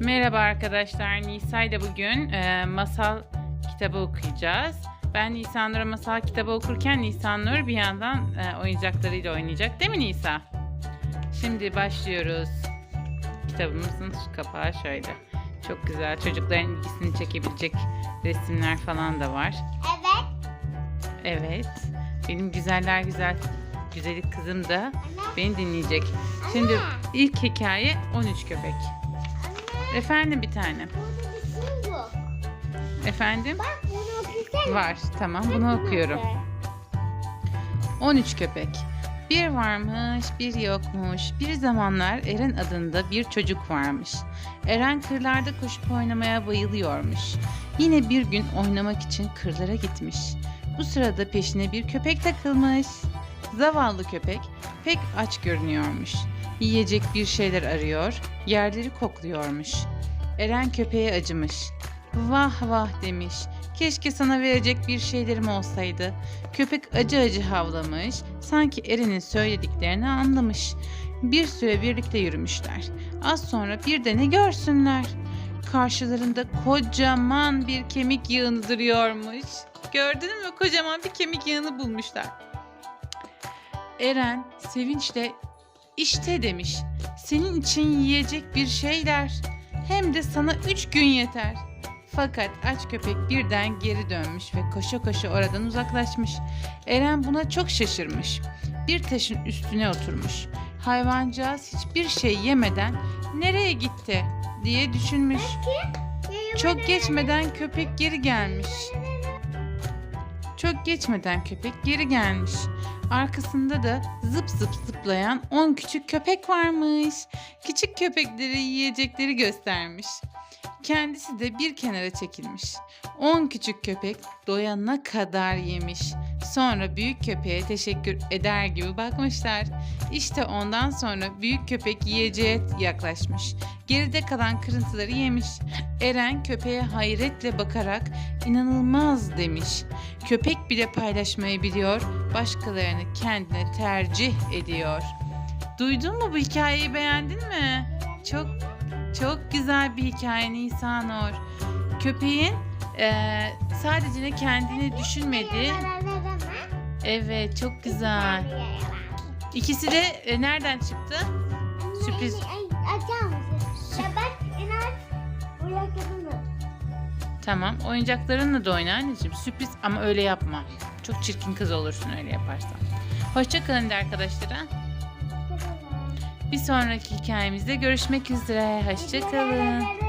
Merhaba arkadaşlar. Nisa ile bugün e, masal kitabı okuyacağız. Ben Nisanur'a masal kitabı okurken Nisanur bir yandan e, oyuncaklarıyla oynayacak. Değil mi Nisa? Şimdi başlıyoruz. Kitabımızın kapağı şöyle. Çok güzel. Çocukların ilgisini çekebilecek resimler falan da var. Evet. Evet. Benim güzeller güzel güzellik kızım da beni dinleyecek. Şimdi ilk hikaye 13 köpek. Efendim bir tane. Efendim? Var. Tamam Bunu okuyorum. oku. 13 köpek. Bir varmış, bir yokmuş. Bir zamanlar Eren adında bir çocuk varmış. Eren kırlarda koşup oynamaya bayılıyormuş. Yine bir gün oynamak için kırlara gitmiş. Bu sırada peşine bir köpek takılmış. Zavallı köpek pek aç görünüyormuş. Yiyecek bir şeyler arıyor, yerleri kokluyormuş. Eren köpeğe acımış. Vah vah demiş. Keşke sana verecek bir şeylerim olsaydı. Köpek acı acı havlamış, sanki Eren'in söylediklerini anlamış. Bir süre birlikte yürümüşler. Az sonra bir de ne görsünler? Karşılarında kocaman bir kemik yığını duruyormuş. Gördün mü? Kocaman bir kemik yığını bulmuşlar. Eren sevinçle işte demiş. Senin için yiyecek bir şeyler. Hem de sana üç gün yeter. Fakat aç köpek birden geri dönmüş ve koşa koşa oradan uzaklaşmış. Eren buna çok şaşırmış. Bir taşın üstüne oturmuş. Hayvancağız hiçbir şey yemeden nereye gitti diye düşünmüş. Çok geçmeden köpek geri gelmiş. Çok geçmeden köpek geri gelmiş. Arkasında da zıp zıp zıplayan 10 küçük köpek varmış. Küçük köpekleri yiyecekleri göstermiş. Kendisi de bir kenara çekilmiş. 10 küçük köpek doyana kadar yemiş. Sonra büyük köpeğe teşekkür eder gibi bakmışlar. İşte ondan sonra büyük köpek yiyeceğe yaklaşmış. Geride kalan kırıntıları yemiş. Eren köpeğe hayretle bakarak inanılmaz demiş. Köpek bile paylaşmayı biliyor, başkalarını kendine tercih ediyor. Duydun mu bu hikayeyi beğendin mi? Çok çok güzel bir hikaye Nisanur. Köpeğin eee sadece kendini düşünmedi. Evet çok güzel. İkisi de e, nereden çıktı? Sürpriz. Tamam oyuncaklarınla da oyna anneciğim. Sürpriz ama öyle yapma. Çok çirkin kız olursun öyle yaparsan. Hoşçakalın de arkadaşlara. Bir sonraki hikayemizde görüşmek üzere. Hoşçakalın.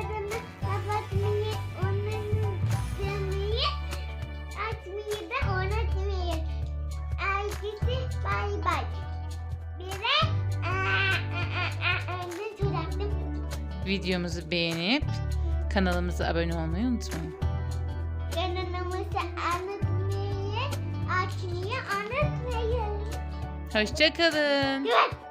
Videomuzu beğenip kanalımıza abone olmayı unutmayın. Kanalımızı unutmayın. Açmayı unutmayın. Hoşçakalın. Evet.